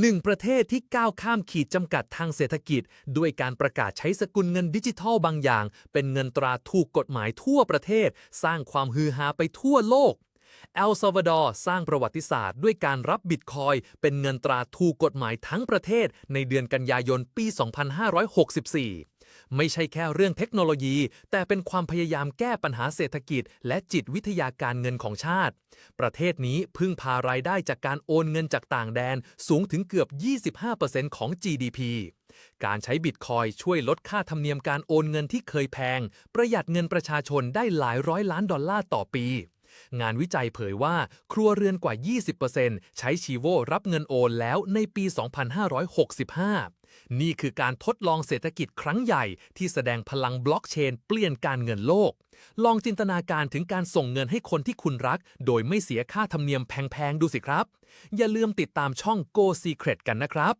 หนึ่งประเทศที่ก้าวข้ามขีดจำกัดทางเศรษฐกิจ ด้วยการประกาศใช้สกุลเงินดิจิทัลบางอย่าง เป็นเงินตราถูกกฎหมายทั่วประเทศ สร้างความฮือฮาไปทั่วโลกเอลซาวาดอร์สร้างประวัติศาสตร์ด้วยการรับบิตคอยเป็นเงินตราถูกกฎหมายทั้งประเทศในเดือนกันยายนปี 2564 ไม่ใช่แค่เรื่องเทคโนโลยี แต่เป็นความพยายามแก้ปัญหาเศรษฐกิจ และจิตวิทยาการเงินของชาติ ประเทศนี้พึ่งพารายได้จากการโอนเงินจากต่างแดนสูงถึงเกือบ 25%ของ GDP การใช้บิตคอยช่วยลดค่าธรรมเนียมการโอนเงินที่เคยแพง ประหยัดเงินประชาชนได้หลายร้อยล้านดอลลาร์ต่อปี งานวิจัยเผยว่าครัวเรือนกว่า 20%ใช้ชีโวรับเงินโอนแล้วในปี 2565 นี่คือการทดลองเศรษฐกิจครั้งใหญ่ที่แสดงพลังบล็อกเชนเปลี่ยนการเงินโลก ลองจินตนาการถึงการส่งเงินให้คนที่คุณรัก โดยไม่เสียค่าธรรมเนียมแพงๆ ดูสิครับ อย่าลืมติดตามช่อง Go Secret กันนะครับ